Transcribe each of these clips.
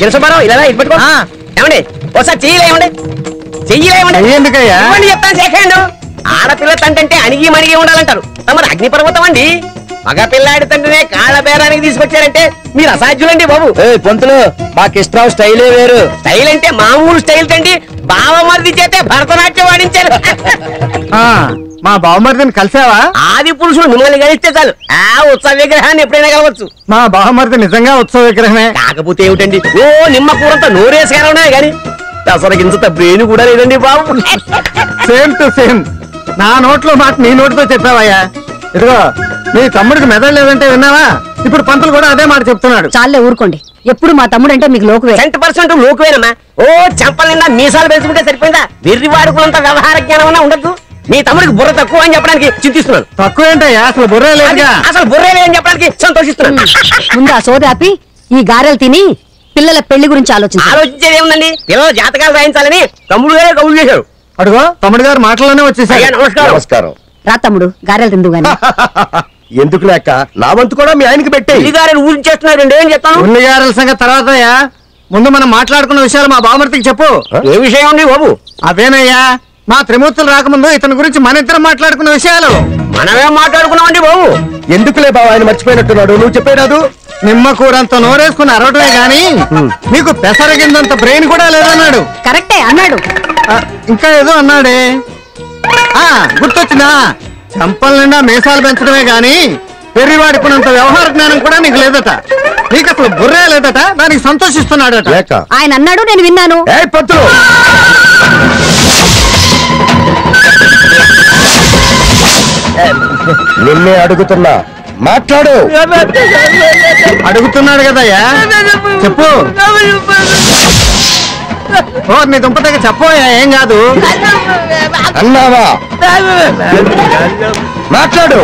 చిరసబారావు ఇలా ఇది పట్టుకో. ఏమండి? ఒకసారి చెయ్యలేమండి. చెయ్యలేమండి. చెయ్యి ఎందుకయ్యా? చెప్తాను సేకండు ఆడపిల్ల తంటే అణిగి మణిగి ఉండాలంటారు. తమరు అగ్నిపర్వతం అండి. మగ పిల్లాడి తండ్రినే కాళ్ళ బేరానికి తీసుకొచ్చారంటే మీరు అసాధ్యులండి బాబు. పంతులు మాకు ఇష్టం స్టైలే వేరు. స్టైల్ అంటే మామూలు స్టైల్ తండి బావమరిది చేతే భరతనాట్యం వాడించారు ఆ, మా బావమరిదిని కలిసావా? ఆది పురుషుడు మిమ్మల్ని కలిస్తే చాలు. ఆ ఉత్సవ విగ్రహాన్ని ఎప్పుడైనా కలవచ్చు. మా బావమరిది నిజంగా ఉత్సవ విగ్రహమే. కాకపోతే ఏమిటండి? ఓ నిమ్మ కూరంతా నోరేసుగానే ఉన్నాయి కానీ అసలు ఇంత బ్రెయిన్ కూడా లేదండి బాబు. సేమ్ టు సేమ్ నా నోట్లో మాట నీ నోటితో చెప్పావయ్యా. ఇదిగో నీ తమ్ముడికి మెదడు లేదంటే విన్నావా? ఇప్పుడు పంతులు కూడా అదే మాట చెప్తున్నాడు. చాలే ఊరుకోండి. ఎప్పుడు మా తమ్ముడు అంటే మీకు లోకువే. Cent percent లోకువేనమ్మా. ఓ చెంపల నిండా మీసాలు పెంచుకుంటే సరిపోయిందా? వెర్రి వాడుకున్నంత వ్యవహార జ్ఞానం ఉండదు మీ తమ్ముడికి బుర్ర తక్కువ అని చెప్పడానికి చింతిస్తున్నాను. తక్కువ ఏంటయ్యా అసలు బుర్ర లేదుగా అసలు బుర్రే లేదని చెప్పడానికి సంతోషిస్తున్నాను. ముందు ఆ సోది ఆపి ఈ గారెలు తిని పిల్లల పెళ్ళి గురించి ఆలోచించాలి ఆలోచించేది ఏముందండి? పిల్లల జాతకాలు రాయించాలని తమ్ముడు గారే కబులు చేశారు అడుగో తమ్ముడు గారు మాటలోనే అయ్యా వచ్చేసాడు నమస్కారం. నమస్కారం. రా తమ్ముడు గారెలు తిందు గాని. ఎందుకు లేక నా వంతు కూడా మీ ఆయనకి పెట్టే పెళ్ళి గారిని ఊరించేస్తున్నారండి ఏం చెప్తాను ఉల్లి గారెల సంగతి తర్వాతయ్యా ముందు మనం మాట్లాడుకున్న విషయాలు మా బావమరిదికి చెప్పు. ఏ విషయం అండి బాబు? అదేనయ్యా మా త్రిమూర్తులు రాకముందు ఇతని గురించి మన ఇద్దరం మాట్లాడుకున్న విషయాలు. మనమేం మాట్లాడుకున్నామండి బాబు? ఎందుకులే బావ ఆయన మర్చిపోయినట్టున్నాడు? నువ్వు చెప్పేరాదు నిమ్మ కూరంత నోరేసుకుని అరవటమే గాని నీకు పెసరగిందంత బ్రెయిన్ కూడా లేదన్నాడు. కరెక్టే అన్నాడు. ఇంకా ఏదో అన్నాడే. ఆ గుర్తొచ్చిందా? చంపల నిండా మీసాలు పెంచడమే గాని పెళ్ళి వాడుకున్నంత వ్యవహార జ్ఞానం కూడా నీకు లేదట. నీకు అసలు బుర్రే లేదట దానికి సంతోషిస్తున్నాడట. ఆయన అన్నాడు నేను విన్నాను. ఏ నిన్నే అడుగుతున్నా. మాట్లాడు. అడుగుతున్నాడు కదయ్యా. చెప్పు. ఓ నీ దుంప దగ్గర చెప్పోయా ఏం కాదు. అన్నావా? మాట్లాడు.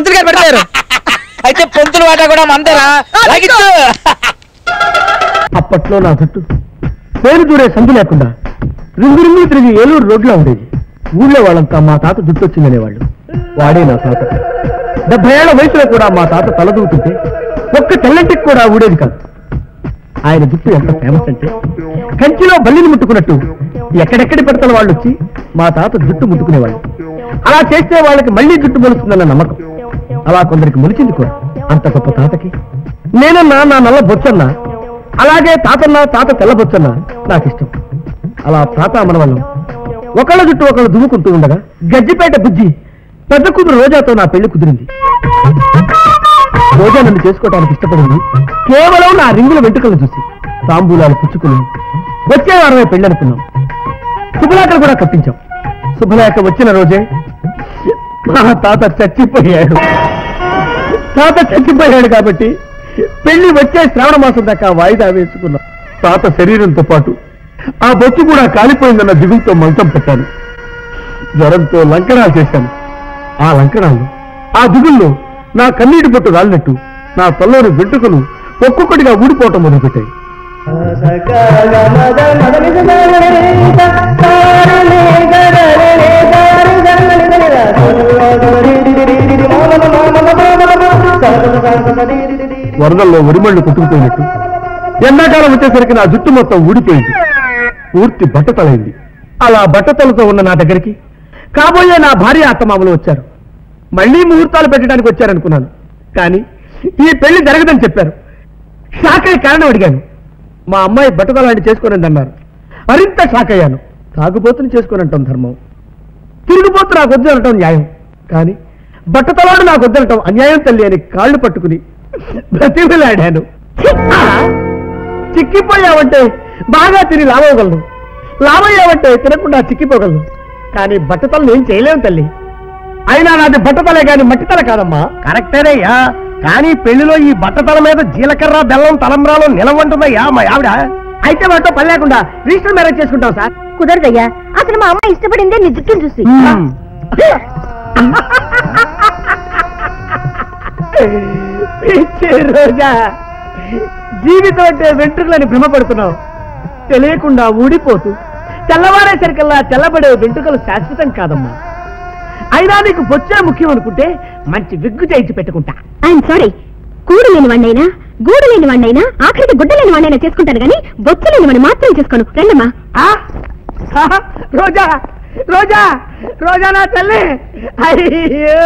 పంతులు గారు పెడతారు. అయితే పంతులు వాటా కూడా మందరా? అప్పట్లో నా జుట్టు పేరు దూరే సంధి లేకుండా రింగు రింగు తిరిగి ఏలూరు రోడ్లో ఉండేది. ఊళ్ళో వాళ్ళంతా మా తాత జుట్టు వచ్చిందనేవాళ్ళు. వాడే నా తాత. డెబ్బై ఏళ్ళ వయసులో కూడా మా తాత తలదూతుంటే ఒక్క తెల్లంటికి కూడా ఊడేది కాదు. ఆయన జుట్టు ఎంత ఫేమస్ అంటే కంచిలో బల్లిని ముట్టుకున్నట్టు ఎక్కడెక్కడి పెడతల వాళ్ళు వచ్చి మా తాత జుట్టు ముట్టుకునేవాళ్ళు. అలా చేస్తే వాళ్ళకి మళ్ళీ జుట్టు మొలుస్తుందన్న నమ్మకం. అలా కొందరికి ములిచింది కూడా. అంత గొప్ప తాతకి. నేనన్నా నా నల్ల బొచ్చన్నా. అలాగే తాతన్న తాత తెల్ల బొచ్చన్న నాకు ఇష్టం అలా తాత మనవళ్ళం ఒకళ్ళ జుట్టు ఒకళ్ళు దుమ్ముకుంటూ ఉండగా గజ్జిపేట బుజ్జి పెద్ద కూతురు రోజాతో నా పెళ్ళి కుదిరింది. రోజా నన్ను చేసుకోవడానికి ఇష్టపడింది. కేవలం నా రింగుల వెంట్రుకలను చూసి తాంబూలాలు పుచ్చుకుని వచ్చే వారమే పెళ్ళి అనుకున్నాం శుభలేఖలు కూడా కట్టించాం. శుభలేఖ వచ్చిన రోజే మా తాత చచ్చిపోయాడు. తాత చచ్చిపోయాడు కాబట్టి పెళ్ళి వచ్చే శ్రావణ మాసం దాకా వాయిదా వేసుకున్నాం తాత శరీరంతో పాటు ఆ బొచ్చు కూడా కాలిపోయిందన్న దిగులతో మంచం పెట్టాను జ్వరంతో లంకణాలు చేశాను ఆ లంకణాలు ఆ దిగుల్లో నా కన్నీటి బొట్టు రాలినట్టు నా తల్లోని వెంట్రుకలు ఒక్కొక్కటిగా ఊడిపోవటం మొదలుపెట్టాయి వరదల్లో వరిమళ్ళు కొట్టుకుపోయినట్టు. ఎండాకాలం వచ్చేసరికి నా జుట్టు మొత్తం ఊడిపోయింది. పూర్తి బట్టతలైంది. అలా బట్టతలతో ఉన్న నా దగ్గరికి కాబోయే నా భార్య అత్తమామలు వచ్చారు. మళ్ళీ ముహూర్తాలు పెట్టడానికి వచ్చారనుకున్నాను. కానీ ఈ పెళ్ళి జరగదని చెప్పారు. షాక్ అయ్యి కారణం అడిగాను. మా అమ్మాయి బట్టతలాంటి చేసుకోనండి అన్నారు. మరింత షాక్ అయ్యాను. తాగుబోతుని చేసుకోనంటాం ధర్మం. తిరుగుబోతు నాకు వద్దు అనటం న్యాయం. కానీ బట్టతలాడు నాకు వద్దనటం అన్యాయం తల్లి అని కాళ్ళు పట్టుకుని బ్రతిమలాడాను! చిక్కిపోయావంటే బాగా తిని లావగలను. లావయ్యావంటే తినకుండా చిక్కిపోగలను. కానీ బట్టతలను ఏం చేయలేము తల్లి. అయినా నాది బట్టతలే కానీ మట్టితల కాదమ్మా. కరెక్టేనయ్యా. కానీ పెళ్ళిలో ఈ బట్టతల మీద జీలకర్ర బెల్లం తలంబ్రాలు నిలవంటుందయ్యా మా ఆవిడ? అయితే వాటితో పని లేకుండా రిజిస్టర్ మ్యారేజ్ చేసుకుంటాం సార్. కుదరదయ్యా. అసలు మా అమ్మ ఇష్టపడిందే నీ జుట్టును చూసి పిచ్చి రోజా. జీవితం అంటే వెంట్రుకలని భ్రమపడుతున్నావు. తెలియకుండా ఊడిపోతూ తెల్లవారేసరికల్లా తెల్లబడే వెంట్రుకలు శాశ్వతం కాదమ్మా. అయినా నీకు బొచ్చే ముఖ్యం అనుకుంటే మంచి విగ్గు చేయించి పెట్టుకుంటా. ఐఎమ్ సారీ కూడు లేని వాడినైనా గూడు లేని వాడినైనా ఆఖరికి గుడ్డ లేని వాడినైనా చేసుకుంటాను కానీ బొచ్చు లేని వాడిని మాత్రం చేసుకోను. రండమ్మా? రోజా రోజా రోజా నా తల్లి. అయ్యో.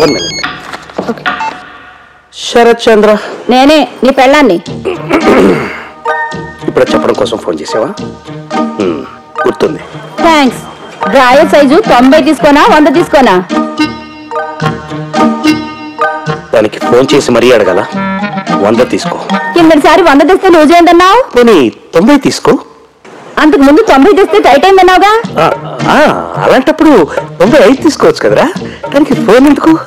వన్ మినిట్ శరత్ చంద్ర నేనే నీ పెళ్ళాన్ని. ఇప్పుడు చెప్పడం కోసం ఫోన్ చేసావా? గుర్తుంది. థ్యాంక్స్ డ్రాయర్ సైజు తొంభై తీసుకోనా వంద తీసుకోనా? దానికి ఫోన్ చేసి మరీ అడగాల? వంద తీసుకో. కిందటిసారి వంద తెస్తే నువ్వు చేయందన్నావు? పోనీ తొంభై తీసుకో. అంతకు ముందు తొంభై తెస్తే టైట్ అయిందన్నావుగా? అలాంటప్పుడు తొంభై ఐదు తీసుకోవచ్చు కదరా? దానికి ఫోన్ ఎందుకు?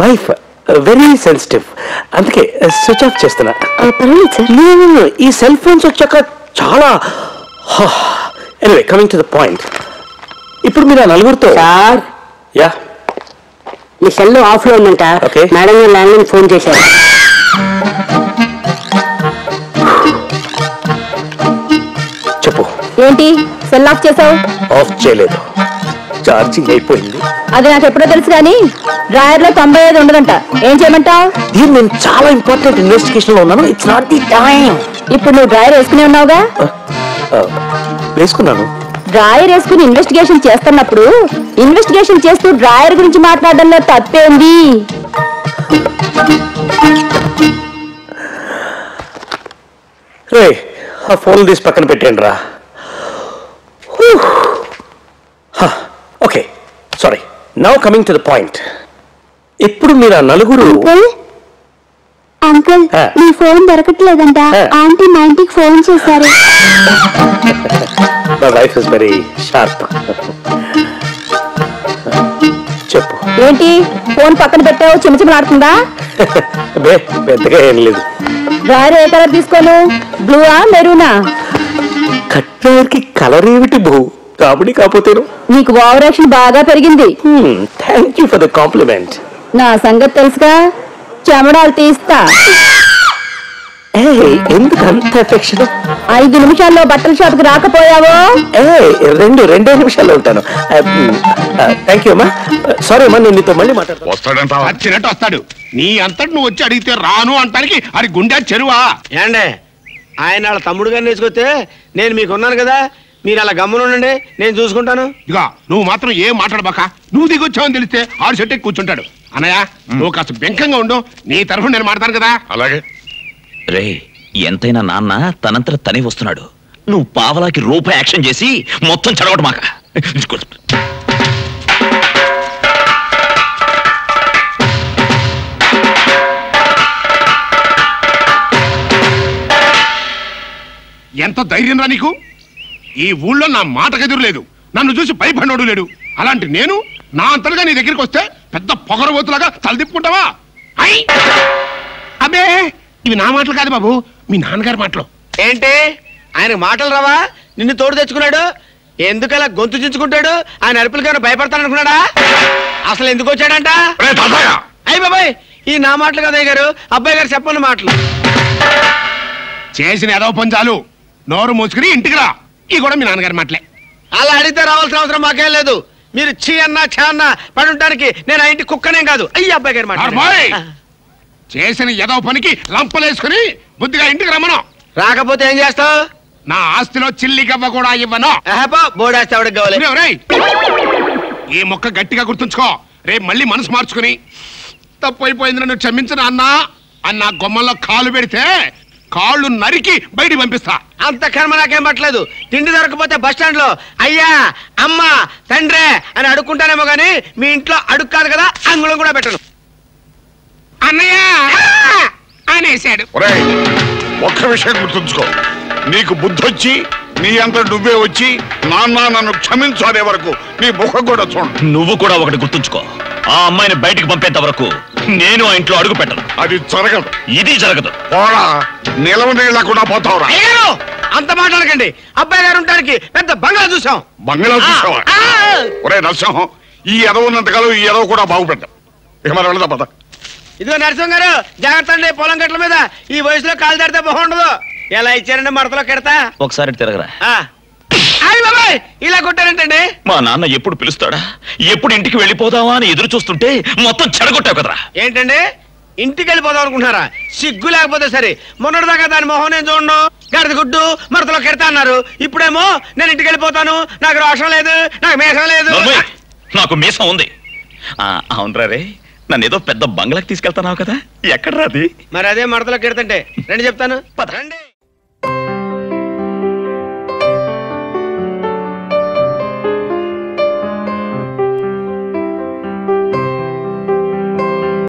వైఫ్ వెరీ సెన్సిటివ్ అందుకే స్విచ్ ఆఫ్ చేస్తున్నా. పర్వాలేదు సార్. ఈ సెల్ ఫోన్స్ వచ్చాక చాలా anyway coming to the point ఇప్పుడు మీరు ఆ నలుగురితో సార్. యా. మీ సెల్ ఆఫ్లో ఉందంట. Okay. మేడం గారు ల్యాండ్ లైన్ ఫోన్ చేశారు. ఏంటి? సెల్ ఆఫ్ చేసావు? ఆఫ్ చేయలేదు. ఛార్జింగ్ అయిపోయింది. అది నాకు ఎప్పుడో తెలుసు కానీ డ్రాయర్లో తొంభై ఐదు ఉండదంట. ఏం చేయమంటావు? దీన్ని నేను చాలా ఇంపార్టెంట్ ఇన్వెస్టిగేషన్లో ఉన్నాను. ఇట్స్ నాట్ ది టైం ఇప్పుడు నువ్వు డ్రాయర్ వేసుకునే ఉన్నావుగా? వేసుకున్నాను. డ్రాయర్ వేసుకుని ఇన్వెస్టిగేషన్ చేస్తున్నప్పుడు ఇన్వెస్టిగేషన్ చేస్తూ డ్రాయర్ గురించి మాట్లాడడంలో తప్పేంది? రే ఆ ఫోన్ తీసి పక్కన పెట్టండి రా okay sorry now coming to the point ఇప్పుడు మీరు ఆ నలుగురు అంకుల్ ఆ. మీ ఫోన్ దొరకట్లేదంట. ఆ. ఆంటీ మా ఇంటికి ఫోన్ చేశారు. My wife is very sharp చెప్పు. ఏంటి? ఫోన్ పక్కన పెట్టావు చిమచిమలాడుతుందా బే పెద్దగా ఏం లేదు. డ్రాయర్ ఏ కలర్ తీసుకోను? బ్లూనా మెరూనా? కట్టినవారికి కలర్ ఏమిటి బహు కాబడి కాకపోతేను? నీకు ఓవర్ యాక్షన్ బాగా పెరిగింది. Thank you for the compliment నా సంగతి తెలుసుగా? చెమడాలు తీస్తా. ఎందుకు అంత ఎఫెక్షన్ ఐదు నిమిషాల్లో బట్టల షాప్కి రాకపోయావో? రెండు రెండే నిమిషాల్లో ఉంటాను. థ్యాంక్ యూ అమ్మా. సారీ అమ్మా నేను నీతో మళ్ళీ మాట్లాడతాను వస్తాడంటావా వచ్చినట్టు వస్తాడు. నీ అంతటి నువ్వు వచ్చి అడిగితే రాను అంటానికి అది గుండె చెరువా? ఏండే ఆయన వాళ్ళ తమ్ముడు గారిని వేసుకొస్తే నేను మీకు ఉన్నాను కదా మీరు అలా గమ్మునుండండి నేను చూసుకుంటాను. ఇక నువ్వు మాత్రం ఏం మాట్లాడబాక? నువ్వు దిగొచ్చావని తెలిస్తే ఆరు చెట్టు కూర్చుంటాడు. అన్నయ్య నువ్వు కాస్త బెంకంగా ఉండు. నీ తరఫున నేను మాడతాను కదా. అలాగే. రే ఎంతైనా నాన్న తనంతట తనే వస్తున్నాడు. నువ్వు పావలాకి రూపాయి యాక్షన్ చేసి మొత్తం చెడగొట్టు మాక ఎంత ధైర్యం రా నీకు? ఈ ఊళ్ళో నా మాట గదురు లేదు. నన్ను చూసి భయపడినోడు లేడు. అలాంటి నేను నా అంతలుగా నీ దగ్గరికి వస్తే పెద్ద పొగరబోతులాగా తలదిప్పుకుంటావా ఐ! అబ్బే ఇవి నా మాటలు కాదు బాబు మీ నాన్నగారి మాటలు. ఏంటి? ఆయన మాటలు రావా? నిన్ను తోడు తెచ్చుకున్నాడు? ఎందుకలా గొంతు చించుకుంటాడు? ఆయన అరుపులకైనా భయపడతాననుకున్నాడా? అసలు ఎందుకు వచ్చాడంట? అయ్యి బాబాయ్ ఈ నా మాటలు కదా గారు అబ్బాయి గారు చెప్పండి మాటలు. చేసిన ఏదో పని చాలు. నోరు మూసుకుని ఇంటికి రా. ఈ కూడా మీ నాన్నగారి మాటలే. అలా అడిగితే రావాల్సిన అవసరం మాకేం లేదు. మీరు చీ అన్నా ఛా అన్నా పడి ఉండడానికి నేను ఆ ఇంటి కుక్కనేం కాదు. అయ్యి అబ్బాయి గారి. మాట చేసిన ఏదో పనికి లంపలేసుకుని బుద్ధిగా ఇంటికి రమ్మను. రాకపోతే ఏం చేస్తావు? నా ఆస్తిలో చిల్లి గవ్వ కూడా ఇవ్వను. ఆహపా బోడేస్తే ఎవడికి కావాలి. ఒరేయ్, ఒరేయ్. ఈ మొక్క గట్టిగా గుర్తుంచుకో. రేపు మళ్ళీ మనసు మార్చుకుని. తప్పు అయిపోయింది నన్ను క్షమించను అన్నా అన్న గొమ్మల్లో కాలు పెడితే కాళ్ళు నరికి బయటికి పంపిస్తా. అంత కర్మ నాకేం పట్టలేదు. తిండి దొరకపోతే బస్ స్టాండ్లో అయ్యా అమ్మ తండ్రే అని అడుక్కుంటానేమో గానీ మీ ఇంట్లో అడుగు కాదు కదా అంగుళం కూడా పెట్టను. అన్నయ్య! అనేసాడు ఒరేయ్ ఒక్క విషయం గుర్తుంచుకో. నీకు బుద్ధొచ్చి నీ అంత నువ్వే వచ్చి నాన్న నన్ను క్షమించు అనే వరకు నీ ముఖం కూడా చూడు. నువ్వు కూడా ఒకటి గుర్తుంచుకో. ఆ అమ్మాయిని బయటికి పంపేంత వరకు నేను ఆ ఇంట్లో అడుగు పెట్టను. అది జరగదు. ఇది జరగదు. పోరా. నిలవ నీళ్ళకుండా పోతావురా. అయ్యారు అంత మాట్లాడకండి. అబ్బాయి గారు ఉండడానికి పెద్ద బంగ్లా చూసాం బంగ్లా చూసావా. ఒరే నరసింహం ఈ ఎదవ ఉన్నంతకాలం ఈ ఎదవ కూడా బాగుపెట్టాం ఇక మనం వెళదాం పద. ఇదిగో నరసింహ గారు జాగ్రత్త అండి పొలం గట్ల మీద. ఈ వయసులో కాలు దాడితే బాగుండదు ఎలా ఇచ్చారండి మడతలో కెడతా? ఒకసారి తిరగరా. బాబాయ్ ఇలా కొట్టారంటండి. మా నాన్న ఎప్పుడు పిలుస్తాడా? ఎప్పుడు ఇంటికి వెళ్ళిపోదావా అని ఎదురు చూస్తుంటే మొత్తం చెడగొట్టావు కదరా. ఏంటండి? ఇంటికి వెళ్ళిపోదాం అనుకుంటున్నారా? సిగ్గు లేకపోతే సరే మొన్నటిదాకా దాని మొహం నేను చూడను. గడద గుడ్డు మడతలో కెడతా అన్నారు. ఇప్పుడేమో నేను ఇంటికి వెళ్ళిపోతాను నాకు రోషం లేదు నాకు మేషం లేదు. నోర్మోయ్, నాకు మీసం ఉంది. ఆ, అవునరా రే నన్ను ఏదో పెద్ద బంగ్లాకి తీసుకెళ్తున్నావు కదా. ఎక్కడ రాది మరి అదే మడతలో కెడతంటే రండి చెప్తాను. రండి.